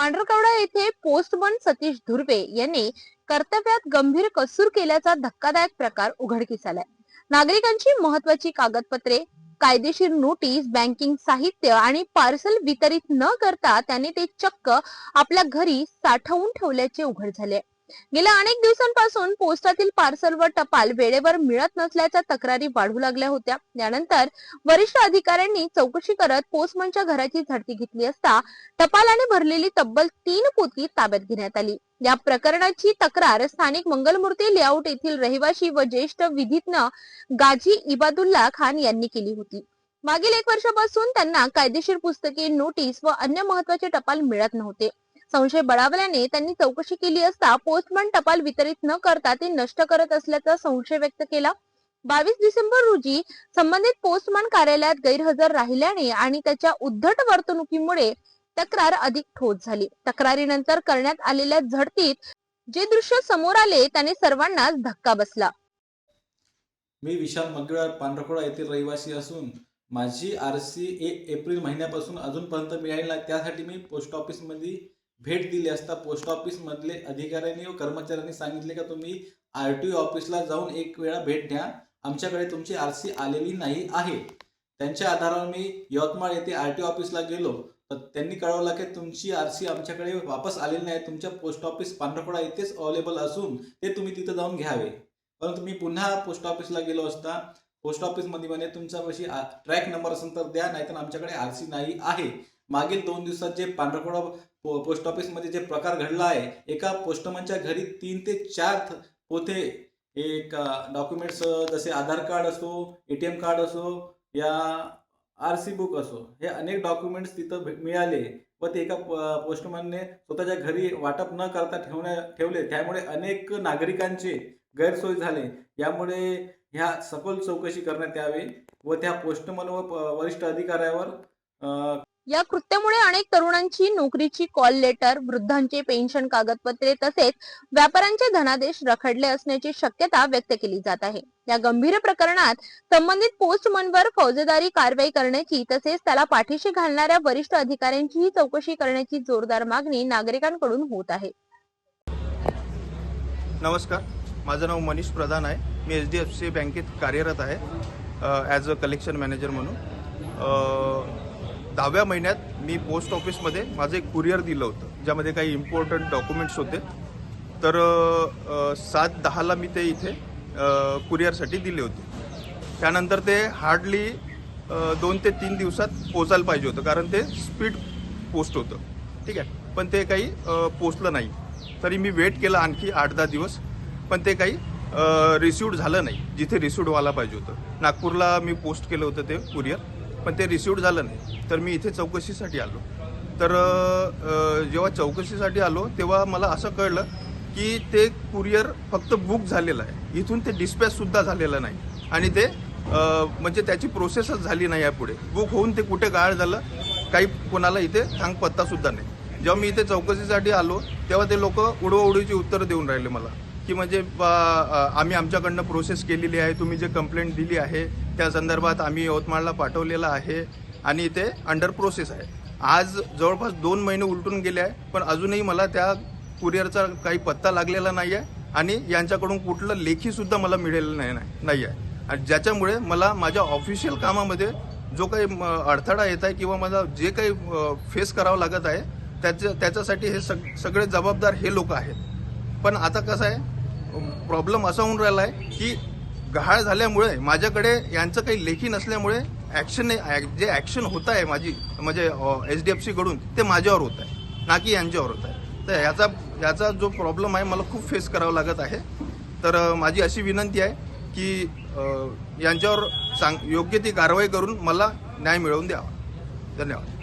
पांढरकवडा येथे पोस्टमन सतीश धुर्वे यांनी कर्तव्यात गंभीर कसूर केल्याचा धक्कादायक प्रकार उघडकीस आलाय. नागरिकांची महत्वाची कागदपत्रे कायदेशीर नोटीस बँकिंग साहित्य आणि पार्सल वितरित न करता त्याने ते चक्क आपल्या घरी साठवून ठेवल्याचे उघड झाले. गेल्या अनेक दिवसांपासून पोस्टातील पार्सल व टपाल वेळेवर मिळत नसल्याच्या तक्रारी वाढू लागल्या होत्या. त्यानंतर वरिष्ठ अधिकाऱ्यांनी चौकशी करत पोस्टमनच्या घराची झडती घेतली असता टपालाने भरलेली तब्बल तीन पोती ताब्यात घेण्यात आली. या प्रकरणाची तक्रार स्थानिक मंगलमूर्ती लेआउट येथील रहिवासी व ज्येष्ठ विधीज्ञ गाजी इबादुल्ला खान यांनी केली होती. मागील एक वर्षापासून त्यांना कायदेशीर पुस्तके नोटीस व अन्य महत्त्वाचे टपाल मिळत नव्हते. संशय बळावल्याने त्यांनी चौकशी केली असता पोस्टमन टपाल वितरित न करता ते नष्ट करत असल्याचा संशय व्यक्त केला. बावीस डिसेंबर रोजी संबंधित पोस्टमन कार्यालयात गैरहजर राहिल्याने आणि त्याच्या उद्धट वर्तणुकीमुळे तक्रार अधिक ठोस झाली. तक्रारीनंतर करण्यात आलेल्या झडतीत जे दृश्य समोर आले त्याने सर्वांनाच धक्का बसला. मी विशाल मगळवार पांढरकोळा येथील रहिवासी असून माझी आर सी एक एप्रिल महिन्यापासून अजूनपर्यंत मिळाली नाही. त्यासाठी मी पोस्ट ऑफिसमध्ये भेट दिली असता पोस्ट ऑफिसमधले अधिकाऱ्यांनी व कर्मचाऱ्यांनी सांगितले का तुम्ही आर टी ओ ऑफिसला जाऊन एक वेळा भेट द्या. आमच्याकडे तुमची आर सी आलेली नाही आहे. त्यांच्या आधारावर मी यवतमाळ येथे आर टी ओ ऑफिसला गेलो. तर त्यांनी कळवलं की तुमची आर सी आमच्याकडे वापस आलेली नाही. तुमच्या पोस्ट ऑफिस पांढरकोडा येथेच अवेलेबल असून ते तुम्ही तिथं जाऊन घ्यावे. परंतु मी पुन्हा पोस्ट ऑफिसला गेलो असता. पोस्ट ऑफिसमध्ये म्हणे तुमच्यापाशी ट्रॅक नंबर असेल तर द्या नाहीतर आमच्याकडे आर सी नाही आहे. मागील दोन दिवसात जे पांढरकोडा पोस्ट ऑफिसमध्ये जे प्रकार घडला आहे एका पोस्टमनच्या घरी तीन ते चार थ- पोते एक डॉक्युमेंट्स जसे आधार कार्ड असो ए टी एम कार्ड असो या आर सी बुक असो हे अनेक डॉक्युमेंट्स तिथं मिळाले व ते एका पोस्टमनने स्वतःच्या घरी वाटप न करता ठेवण्या ठेवले. त्यामुळे अनेक नागरिकांचे गैरसोय झाले. यामुळे ह्या सखोल चौकशी करण्यात यावी व त्या पोस्टमन व वरिष्ठ अधिकाऱ्यावर या कृत्यामुळे अनेक तरुणांची नोकरीची कॉल लेटर वृद्धांचे पेन्शन कागदपत्रे तसेच व्यापाऱ्यांचे धनादेश रखडले असण्याची शक्यता व्यक्त केली जात आहे. या गंभीर प्रकरणात संबंधित पोस्टमनवर फौजदारी कारवाई करण्याची तसेच त्याला पाठीशी घालणाऱ्या वरिष्ठ अधिकाऱ्यांचीही चौकशी करण्याची जोरदार मागणी नागरिकांकडून होत आहे. नमस्कार. माझं नाव मनीष प्रधान आहे. मी एच डी एफ सी बँकेत कार्यरत आहे ॲज अ कलेक्शन मॅनेजर म्हणून. दहाव्या महिन्यात मी पोस्ट ऑफिसमध्ये माझं एक कुरिअर दिलं होतं ज्यामध्ये काही इम्पॉर्टंट डॉक्युमेंट्स होते. तर सात दहाला मी ते इथे कुरिअरसाठी दिले होते. त्यानंतर ते हार्डली दोन ते तीन दिवसात पोचायला पाहिजे होतं कारण ते स्पीड पोस्ट होतं. ठीक आहे? पण ते काही पोचलं नाही. तरी मी वेट केलं आणखी आठ दहा दिवस पण ते काही रिसिवड झालं नाही जिथे रिसिवड व्हायला पाहिजे होतं. नागपूरला मी पोस्ट केलं होतं ते कुरिअर पण ते रिसिवड झालं नाही. तर मी इथे चौकशीसाठी आलो. तर जेव्हा चौकशीसाठी आलो तेव्हा मला असं कळलं की ते कुरिअर फक्त बुक झालेलं आहे. इथून ते डिस्पॅचसुद्धा झालेलं नाही. आणि ते म्हणजे त्याची प्रोसेसच झाली नाही आहे पुढे बुक होऊन ते कुठे गाळ झालं काही कोणाला इथे थांग पत्तासुद्धा नाही. जेव्हा मी इथे चौकशीसाठी आलो तेव्हा ते लोक उडवउडीची उत्तरं देऊन राहिले मला. की म्हणजे बा- आम्ही आमच्याकडनं प्रोसेस केलेली आहे तुम्ही जे कंप्लेंट दिली आहे त्या संदर्भात आम्ही यवतमाळला पाठवलेला आहे आणि ते अंडर प्रोसेस आहे. आज जवळपास दोन महिने उलटून गेले आहे पण अजूनही मला त्या कुरिअरचा काही पत्ता लागलेला नाही आहे आणि यांच्याकडून कुठलं लेखीसुद्धा मला मिळेलं नाही नाही आहे आणि ज्याच्यामुळे मला माझ्या ऑफिशियल कामामध्ये जो काही म, अडथळा येत आहे किंवा मला जे काही फेस करावं लागत आहे त्याच्या त्याच्यासाठी हे सग सगळे जबाबदार हे लोक आहेत. पण आता कसं आहे प्रॉब्लेम असा होऊन राहिला आहे की गहाळ झाल्यामुळे माझ्याकडे यांचं काही लेखी नसल्यामुळे ॲक्शन जे ॲक्शन होत आहे माझी म्हणजे एच डी एफ सीकडून ते माझ्यावर होत आहे. ना की यांच्यावर होत आहे. तर याचा याचा जो प्रॉब्लेम आहे मला खूप फेस करावा लागत आहे. तर माझी अशी विनंती आहे की यांच्यावर सांग योग्य ती कारवाई करून मला न्याय मिळवून द्यावा. धन्यवाद.